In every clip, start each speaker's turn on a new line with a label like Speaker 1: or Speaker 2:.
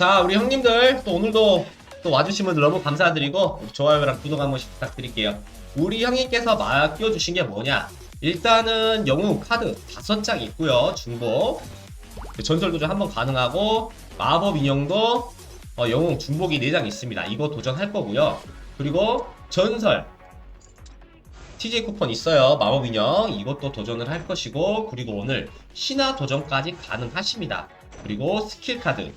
Speaker 1: 자, 우리 형님들 또 오늘도 또 분들 너무 감사드리고 좋아요랑 구독 한 번씩 부탁드릴게요. 우리 형님께서 맡겨주신 게 뭐냐? 일단은 영웅 카드 다섯 장 있고요. 중복. 그 전설 도전 한번 가능하고 마법 인형도 어, 영웅 중복이 4장 있습니다. 이거 도전할 거고요. 그리고 전설 TJ 쿠폰 있어요. 마법 인형 이것도 도전을 할 것이고 그리고 오늘 신화 도전까지 가능하십니다. 그리고 스킬 카드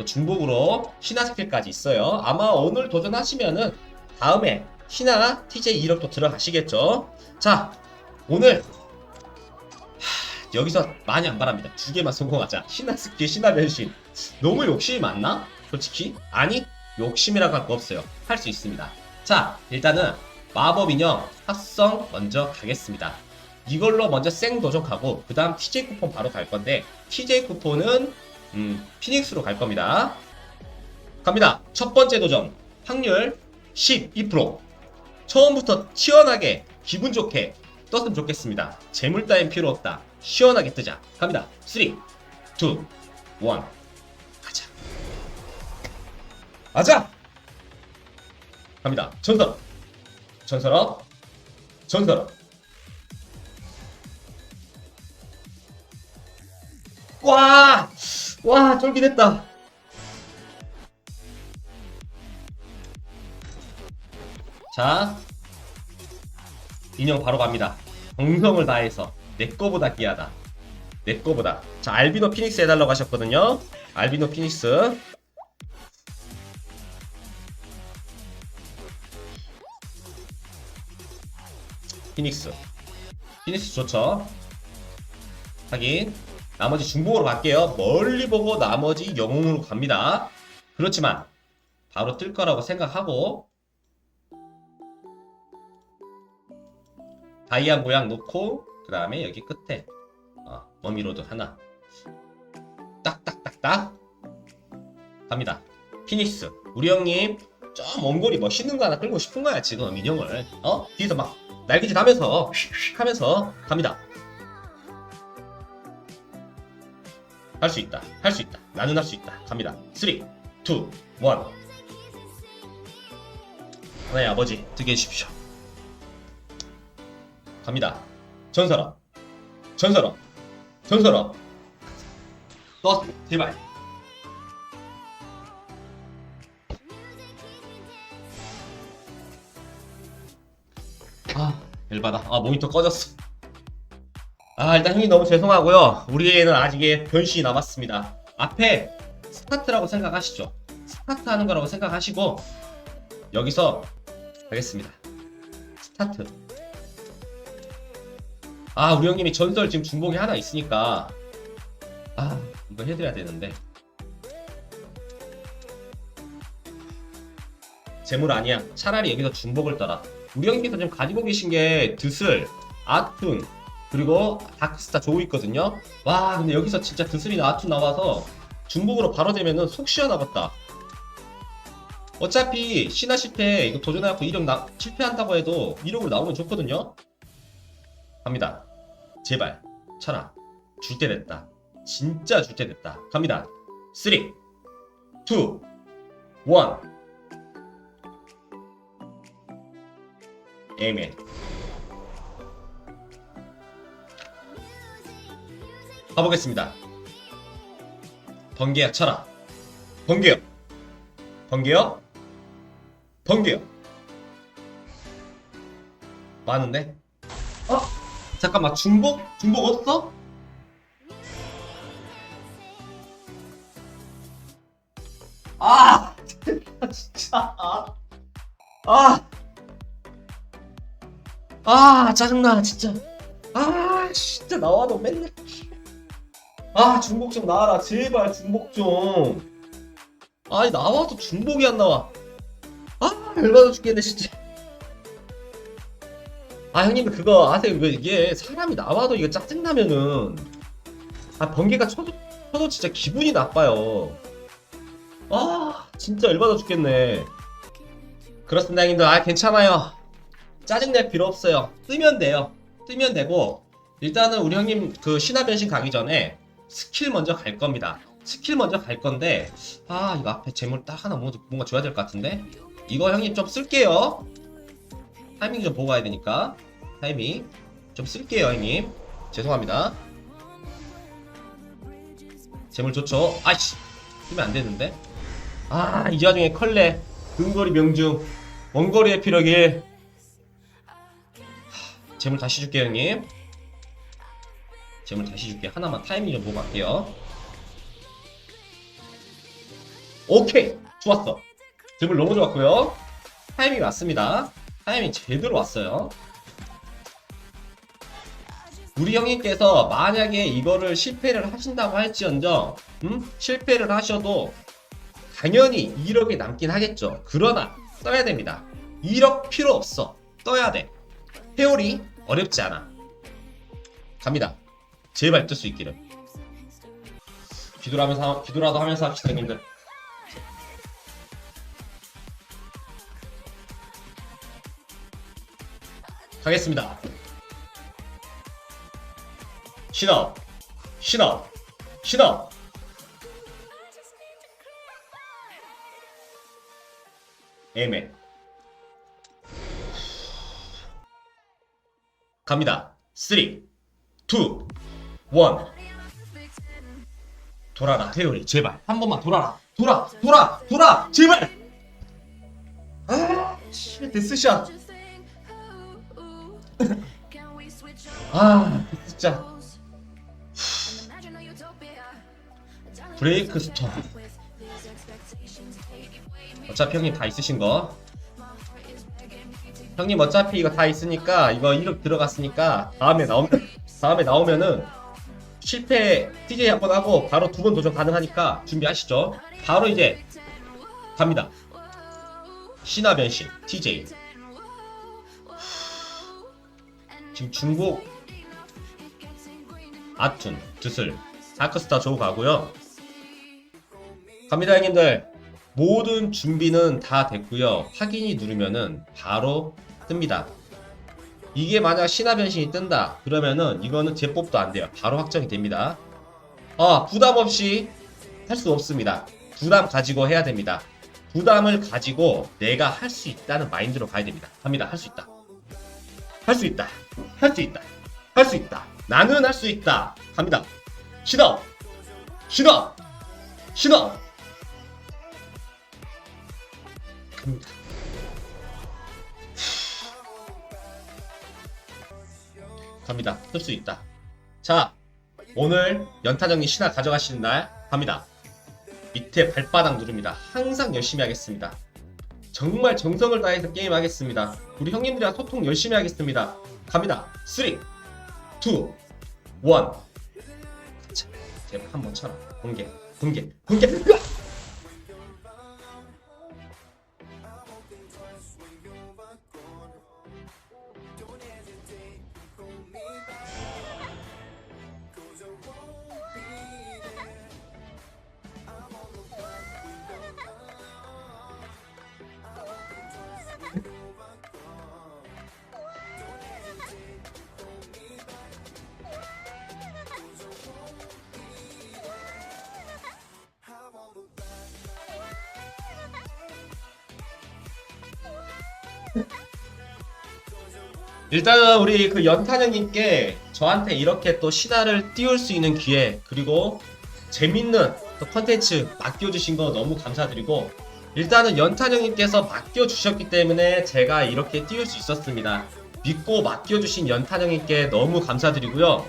Speaker 1: 또 중복으로 신화 스킬까지 있어요. 아마 오늘 도전하시면은 다음에 신화 TJ 1억도 들어가시겠죠. 자 오늘 하, 여기서 많이 안 바랍니다. 두 개만 성공하자. 신화 스킬, 신화 변신. 너무 욕심이 많나? 솔직히 아니 욕심이라고 할 거 없어요. 할 수 있습니다. 자 일단은 마법 인형 합성 먼저 가겠습니다. 이걸로 먼저 생 도전하고 그 다음 TJ 쿠폰 바로 갈 건데 TJ 쿠폰은 음, 피닉스로 갈 겁니다. 갑니다. 첫 번째 도전 확률 12% 처음부터 시원하게 기분 좋게 떴으면 좋겠습니다. 재물 따윈 필요 없다. 시원하게 뜨자. 갑니다. 3, 2, 1 가자. 가자. 갑니다. 전설 전설업 전설업 와! 와, 쫄깃했다. 자, 인형 바로 갑니다. 정성을 다해서 내 거보다 귀하다. 내 거보다. 자, 알비노 피닉스 해달라고 하셨거든요. 알비노 피닉스. 피닉스. 피닉스 좋죠. 확인. 나머지 중복으로 갈게요. 멀리 보고 나머지 영웅으로 갑니다. 그렇지만 바로 뜰 거라고 생각하고 다이아 모양 놓고 그 다음에 여기 끝에 어, 머미로드 하나 딱딱딱딱 갑니다. 피닉스 우리 형님 좀 원거리 멋있는 거 하나 끌고 싶은 거야 지금 인형을 어 뒤에서 막 날개짓 하면서 하면서 갑니다. 할 수 있다. 할 수 있다. 나는 할 수 있다. 갑니다. 3, 2, 1. 하나의 아버지, 듣게 해주십시오. 갑니다. 전설아. 전설아. 전설아. 너, 제발. 아, 열받아. 아, 모니터 꺼졌어. 아 일단 형님 너무 죄송하고요. 우리에는 아직 변신이 남았습니다. 앞에 스타트라고 생각하시죠? 스타트 하는 거라고 생각하시고 여기서 하겠습니다. 스타트. 아 우리 형님이 전설 지금 중복이 하나 있으니까. 아 이거 해드려야 되는데. 재물 아니야. 차라리 여기서 중복을 떠라. 우리 형님께서 지금 가지고 계신 게 드슬 아툰 그리고 다크스타 조우 있거든요. 와 근데 여기서 진짜 드슬이나 아투 나와서 중복으로 바로 되면은 속 시원하겠다. 어차피 신화 실패 이거 도전해갖고 1억 나, 실패한다고 해도 1억으로 나오면 좋거든요. 갑니다. 제발 쳐라. 줄때 됐다. 진짜 줄 때 됐다. 갑니다. 3, 2, 1 에이멘. 가보겠습니다. 번개야 쳐라. 번개요. 번개요. 번개요. 많은데? 어? 잠깐만 중복? 중복 없어? 아! 진짜 아! 아! 아 짜증나 진짜 아 진짜 나와도 맨날 아 중복 좀 나와라. 제발 중복 좀. 아니 나와도 중복이 안 나와. 아 열받아 죽겠네 진짜. 아 형님들 그거 아세요? 이거 이게 사람이 나와도 이거 짜증나면은 아 번개가 쳐도 쳐도 진짜 기분이 나빠요. 아 진짜 열받아 죽겠네. 그렇습니다 형님들. 아 괜찮아요. 짜증낼 필요 없어요. 뜨면 돼요. 뜨면 되고 일단은 우리 형님 그 신화 변신 가기 전에 스킬 먼저 갈 겁니다. 스킬 먼저 갈 건데 아 이거 앞에 재물 딱 하나 뭔가, 줘야 될 것 같은데? 이거 형님 좀 쓸게요. 타이밍 좀 보고 가야 되니까. 타이밍 좀 쓸게요 형님. 죄송합니다. 재물 좋죠? 아이씨 쓰면 안 되는데? 아 이 와중에 컬레 근거리 명중 원거리의 피력일. 하, 재물 다시 줄게요 형님 재물 다시 줄게. 하나만 타이밍 좀 보고 갈게요. 오케이! 좋았어. 재물 너무 좋았고요. 타이밍 왔습니다. 타이밍 제대로 왔어요. 우리 형님께서 만약에 이거를 실패를 하신다고 할지언정 음? 실패를 하셔도 당연히 2억이 남긴 하겠죠. 그러나 써야 됩니다. 2억 필요 없어. 떠야 돼. 회오리 어렵지 않아. 갑니다 제발 뜰 수 있기를. 기도라면서 기도라도 하면서 합시다 형님들. 가겠습니다. 신업 신업 신업. 애매 갑니다. 3 2 1 돌아라 회오리 제발. 한 번만 돌아라. 돌아 돌아 돌아. 제발. 아 씨, 데스샷. 아 진짜 브레이크 스톤 어차피 형님 다 있으신 거. 형님 어차피 이거 다 있으니까 이거 1억 들어갔으니까 다음에 나오면 다음에 나오면은 실패 TJ 한 번 하고 바로 두 번 도전 가능하니까 준비하시죠. 바로 이제 갑니다. 신화 변신 TJ 지금 중국 아툰 드슬 다크스타 조우 가고요. 갑니다 형님들. 모든 준비는 다 됐고요. 확인이 누르면은 바로 뜹니다 이게 만약 신화 변신이 뜬다 그러면은 이거는 제법도 안 돼요. 바로 확정이 됩니다. 아 부담 없이 할 수 없습니다. 부담 가지고 해야 됩니다. 부담을 가지고 내가 할 수 있다는 마인드로 가야 됩니다. 갑니다. 할 수 있다. 할 수 있다. 할 수 있다. 할 수 있다. 나는 할 수 있다. 갑니다. 신업 신업 신업 갑니다 갑니다. 쓸수 있다. 자 오늘 연타정리 신화 가져가시는 날 갑니다. 밑에 발바닥 누릅니다. 항상 열심히 하겠습니다. 정말 정성을 다해서 게임하겠습니다. 우리 형님들이랑 소통 열심히 하겠습니다. 갑니다. 3 2 1 자, 제발 한번 쳐라. 공개 공개 공개 일단은 우리 그 연탄형님께 저한테 이렇게 또 신화를 띄울 수 있는 기회 그리고 재밌는 또 컨텐츠 맡겨주신 거 너무 감사드리고 일단은 연탄형님께서 맡겨주셨기 때문에 제가 이렇게 띄울 수 있었습니다. 믿고 맡겨주신 연탄형님께 너무 감사드리고요.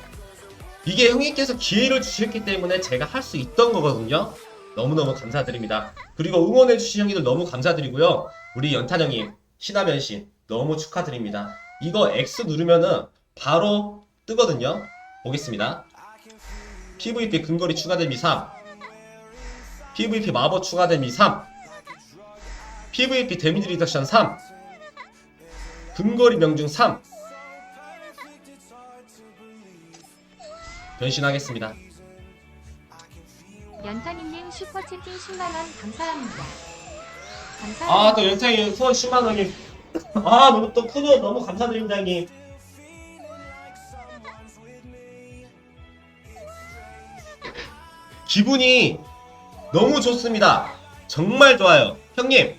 Speaker 1: 이게 형님께서 기회를 주셨기 때문에 제가 할 수 있던 거거든요. 너무너무 감사드립니다. 그리고 응원해주신 형님들 너무 감사드리고요. 우리 연탄 형님 신화 변신 너무 축하드립니다 이거 X 누르면은 바로 뜨거든요. 보겠습니다. PVP 근거리 추가됨이 3 PVP 마법 추가됨이 3 PVP 데미지 리덕션 3 근거리 명중 3 변신하겠습니다.
Speaker 2: 연타님님 슈퍼채팅 10만원 감사합니다.
Speaker 1: 아 또 연상이 소원 10만원이 아 너무 또 크도 너무 감사드립니다 형님 기분이 너무 좋습니다. 정말 좋아요. 형님,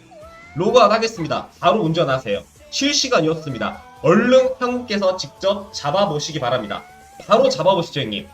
Speaker 1: 로그아웃 하겠습니다. 바로 운전하세요. 실시간이었습니다. 얼른 형님께서 직접 잡아보시기 바랍니다. 바로 잡아보시죠, 형님.